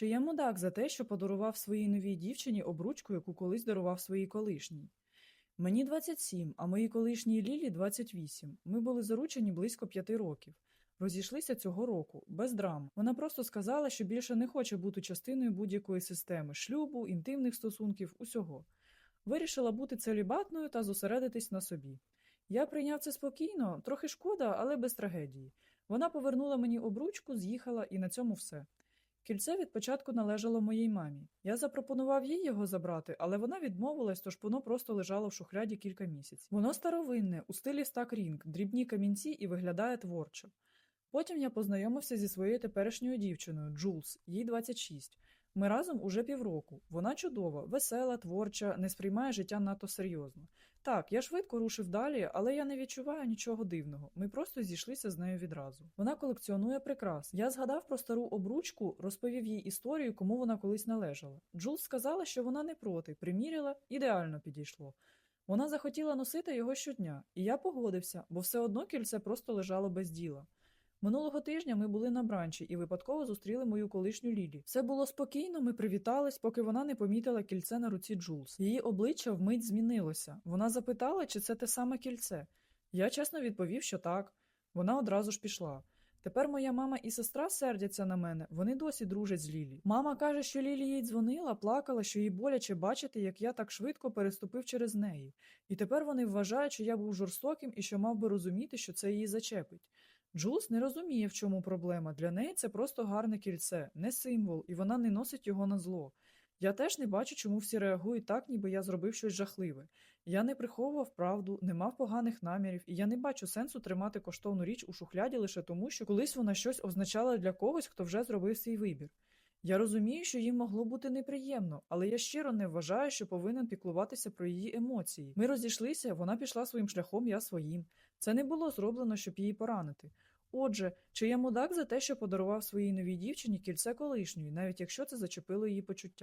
Чи я мудак за те, що подарував своїй новій дівчині обручку, яку колись дарував своїй колишній? Мені 27, а моїй колишній Лілі 28. Ми були заручені близько п'яти років. Розійшлися цього року, без драм. Вона просто сказала, що більше не хоче бути частиною будь-якої системи шлюбу, інтимних стосунків, усього. Вирішила бути целібатною та зосередитись на собі. Я прийняв це спокійно, трохи шкода, але без трагедії. Вона повернула мені обручку, з'їхала, і на цьому все. Кільце від початку належало моїй мамі. Я запропонував їй його забрати, але вона відмовилась, тож воно просто лежало в шухляді кілька місяців. Воно старовинне, у стилі стак-рінг, дрібні камінці і виглядає творчо. Потім я познайомився зі своєю теперішньою дівчиною Джулс, їй 26. Ми разом уже півроку. Вона чудова, весела, творча, не сприймає життя надто серйозно. Так, я швидко рушив далі, але я не відчуваю нічого дивного. Ми просто зійшлися з нею відразу. Вона колекціонує прикрас. Я згадав про стару обручку, розповів їй історію, кому вона колись належала. Джулс сказала, що вона не проти, приміряла, ідеально підійшло. Вона захотіла носити його щодня, і я погодився, бо все одно кільце просто лежало без діла. Минулого тижня ми були на бранчі і випадково зустріли мою колишню Лілі. Все було спокійно, ми привітались, поки вона не помітила кільце на руці Джулс. Її обличчя вмить змінилося. Вона запитала, чи це те саме кільце. Я чесно відповів, що так. Вона одразу ж пішла. Тепер моя мама і сестра сердяться на мене, вони досі дружать з Лілі. Мама каже, що Лілі їй дзвонила, плакала, що їй боляче бачити, як я так швидко переступив через неї. І тепер вони вважають, що я був жорстоким і що мав би розуміти, що це її зачепить. Джулс не розуміє, в чому проблема. Для неї це просто гарне кільце, не символ, і вона не носить його на зло. Я теж не бачу, чому всі реагують так, ніби я зробив щось жахливе. Я не приховував правду, не мав поганих намірів, і я не бачу сенсу тримати коштовну річ у шухляді лише тому, що колись вона щось означала для когось, хто вже зробив свій вибір. Я розумію, що їм могло бути неприємно, але я щиро не вважаю, що повинен піклуватися про її емоції. Ми розійшлися, вона пішла своїм шляхом, я своїм. Це не було зроблено, щоб її поранити. Отже, чи я мудак за те, що подарував своїй новій дівчині кільце колишньої, навіть якщо це зачепило її почуття?